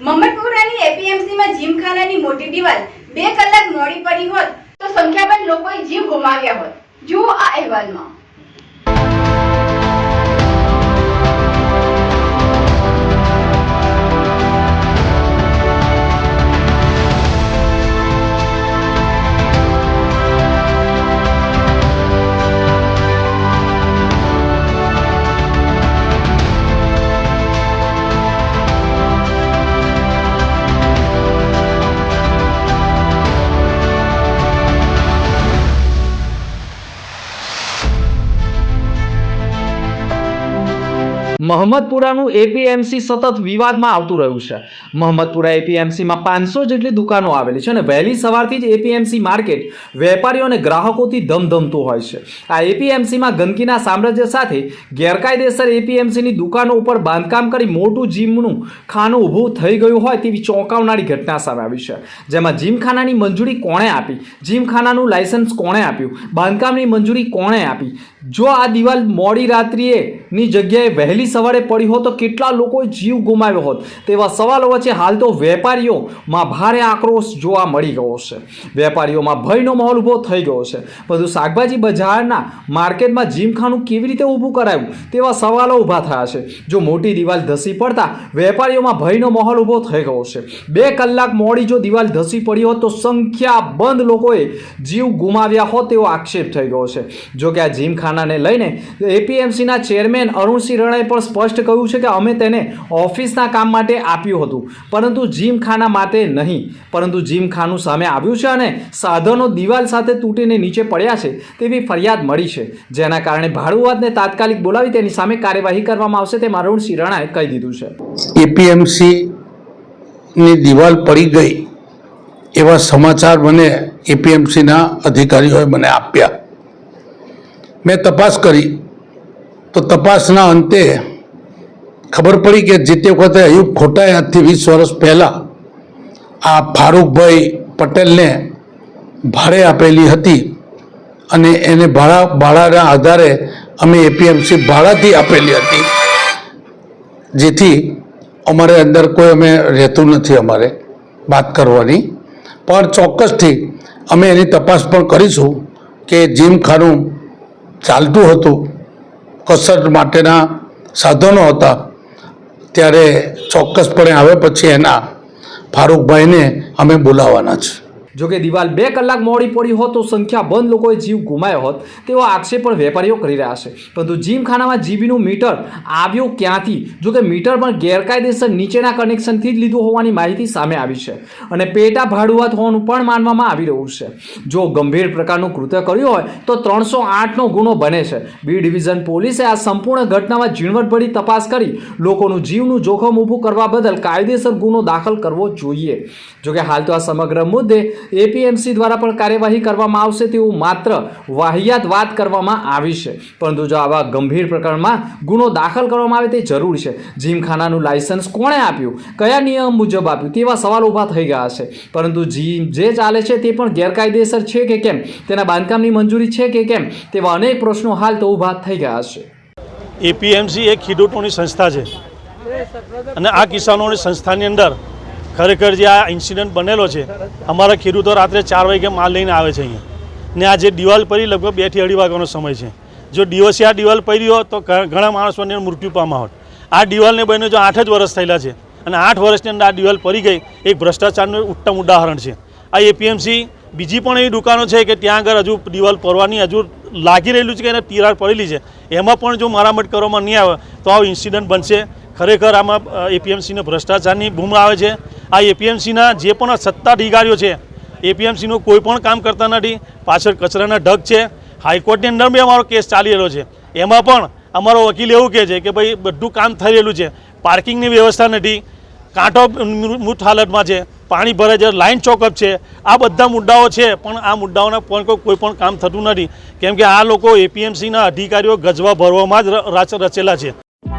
મમ્મટપુરાની એપીએમસીમાં જીમખાનાની મોટી દિવાલ બે કલાક મોડી પડી હોત તો સંખ્યાબંધ લોકોએ જીવ ગુમાવ્યા હોત. જુઓ આ અહેવાલમાં. મહમ્મદપુરાનું એપીએમસી સતત વિવાદમાં આવતું રહ્યું છે. મહમ્મદપુરા એપીએમસીમાં પાંચસો જેટલી દુકાનો આવેલી છે અને વહેલી સવારથી જ એપીએમસી માર્કેટ વેપારીઓ અને ગ્રાહકોથી ધમધમતું હોય છે. આ એપીએમસીમાં ગંદકીના સામ્રાજ્ય સાથે ગેરકાયદેસર એપીએમસીની દુકાનો ઉપર બાંધકામ કરી મોટું જીમનું ખાનું ઊભું થઈ ગયું હોય તેવી ચોંકાવનારી ઘટના સામે આવી છે. જેમાં જીમખાનાની મંજૂરી કોણે આપી? જીમખાનાનું લાયસન્સ કોણે આપ્યું? બાંધકામની મંજૂરી કોણે આપી? જો આ દિવાલ મોડી રાત્રિએની જગ્યાએ વહેલી સવારે પડી હોત તો કેટલા લોકોએ જીવ ગુમાવ્યો હોત? તેવા સવાલો વચ્ચે હાલ તો વેપારીઓમાં ભારે આક્રોશ જોવા મળી ગયો છે. વેપારીઓમાં ભયનો માહોલ ઊભો થઈ ગયો છે. બધું શાકભાજી બજારના માર્કેટમાં જીમખાનું કેવી રીતે ઊભું કરાયું? તેવા સવાલો ઊભા થયા છે. જો મોટી દિવાલ ધસી પડતા વેપારીઓમાં ભયનો માહોલ ઊભો થઈ ગયો છે. બે કલાક મોડી જો દિવાલ ધસી પડી હોત તો સંખ્યાબંધ લોકોએ જીવ ગુમાવ્યા હોત તેવો આક્ષેપ થઈ ગયો છે. જો કે આ જીમખાનાને લઈને એપીએમસીના ચેરમેન અરુણસિંહ રણાએ પણ સ્પષ્ટ કહ્યું છે કે અમે તેને ઓફિસના કામ માટે આપ્યું હતું. પરંતુ જીમખાના માટે નહીં. પરંતુ જીમખાનું સામે આવ્યું છે અને સાધનો દિવાલ સાથે તૂટીને નીચે પડ્યા છે તેવી ફરિયાદ મળી છે. જેના કારણે ભાડુઆતને તાત્કાલિક બોલાવી તેની સામે કાર્યવાહી કરવામાં આવશે તેમ અરુણસિંહ રણાએ કહી દીધું છે. એપીએમસી ની દિવાલ પડી ગઈ એવા સમાચાર મને એપીએમસીના અધિકારીઓએ મને આપ્યા. મેં તપાસ કરી. તો તપાસના અંતે ખબર પડી કે જે તે વખતે અયુબ ખોટાએ આજથી વીસ વર્ષ પહેલાં આ ફારૂકભાઈ પટેલને ભાડે આપેલી હતી અને એને ભાડા, ભાડાના આધારે અમે એપીએમસી ભાડાથી આપેલી હતી. જેથી અમારે અંદર કોઈ અમે રહેતું નથી અમારે વાત કરવાની. પણ ચોક્કસથી અમે એની તપાસ પણ કરીશું કે જીમખાનું ચાલતું હતું, કસરત માટેના સાધનો હતા. ત્યારે ચોક્કસપણે આવે પછી એના ફારૂકભાઈને અમે બોલાવવાના છે. જો કે દિવાલ બે કલાક મોડી પડી હોત તો સંખ્યાબંધ લોકોએ જીવ ગુમાયો હોત તેવો આક્ષેપ પણ વેપારીઓ કરી રહ્યા છે. પરંતુ જીમખાનામાં જીબીનું મીટર આવ્યું ક્યાંથી? જોકે મીટર પણ ગેરકાયદેસર નીચેના કનેક્શનથી જ લીધું હોવાની માહિતી સામે આવી છે અને પેટા ભાડુઆત હોવાનું પણ માનવામાં આવી રહ્યું છે. જો ગંભીર પ્રકારનું કૃત્ય કર્યું હોય તો ત્રણસો આઠનો ગુનો બને છે. બી ડિવિઝન પોલીસે આ સંપૂર્ણ ઘટનામાં ઝીણવટભરી તપાસ કરી લોકોનું જીવનું જોખમ ઊભું કરવા બદલ કાયદેસર ગુનો દાખલ કરવો જોઈએ. જોકે હાલ તો આ સમગ્ર મુદ્દે એપીએમસી દ્વારા પણ કાર્યવાહી કરવામાં આવશે તેવું માત્ર વાહિયાત વાત કરવામાં આવી છે. પરંતુ જો આવા ગંભીર પ્રકરણમાં ગુનો દાખલ કરવામાં આવે તે જરૂર છે. જીમખાનાનું લાયસન્સ કોણે આપ્યું? કયા નિયમ મુજબ આપ્યું? તેવા સવાલ ઊભા થઈ ગયા છે. પરંતુ જીમ જે ચાલે છે તે પણ ગેરકાયદેસર છે કે કેમ? તેના બાંધકામની મંજૂરી છે કે કેમ? તેવા અનેક પ્રશ્નો હાલ તો ઊભા થઈ ગયા છે. એપીએમસી એક ખેડૂતોની સંસ્થા છે. અને આ કિસાનોની સંસ્થાની અંદર ખરેખર જે આ ઇન્સિડન્ટ બનેલો છે, અમારા ખેડૂતો રાત્રે ચાર વાગે માલ લઈને આવે છે અહીંયા. ને આ જે દિવાલ પડી લગભગ બેથી અઢી વાગ્યાનો સમય છે. જો દિવસે આ દિવાલ પડી હોત તો ઘણા માણસોને મૃત્યુ પામા હોત. આ દિવાલને બને જો આઠ જ વર્ષ થયેલા છે. અને આઠ વર્ષની અંદર આ દિવાલ પડી ગઈ એક ભ્રષ્ટાચારનું ઉત્તમ ઉદાહરણ છે. આ એપીએમસી બીજી પણ એવી દુકાનો છે કે ત્યાં આગળ હજુ દિવાલ પડવાની હજુ લાગી રહેલું છે કે એને તિરાડ પડેલી છે. એમાં પણ જો મરામત કરવામાં નહીં આવે તો આવો ઇન્સિડન્ટ બનશે. ખરેખર આમાં એપીએમસીને ભ્રષ્ટાચારની બૂમ આવે છે. આ એપીએમસીના જે પણ સત્તા અધિકારીઓ છે, એપીએમસીનું કોઈ પણ કામ કરતા નથી, પાછળ કચરાના ઢગ છે, હાઈકોર્ટની અંદર બી અમારો કેસ ચાલી રહેલો છે. એમાં પણ અમારો વકીલ એવું કહે છે કે ભાઈ, બધું કામ થઈ રહેલું છે, પાર્કિંગની વ્યવસ્થા નથી, કાંટો મૃત હાલતમાં છે, પાણી ભરે છે લાઇન ચોકઅપ છે, આ બધા મુદ્દાઓ છે, પણ આ મુદ્દાઓના પણ કોઈ પણ કામ થતું નથી. કેમ કે આ લોકો એપીએમસીના અધિકારીઓ ગજવા ભરવામાં જ રચેલા છે.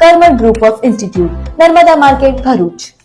કર્મલ group of institute Narmada market Bharuch.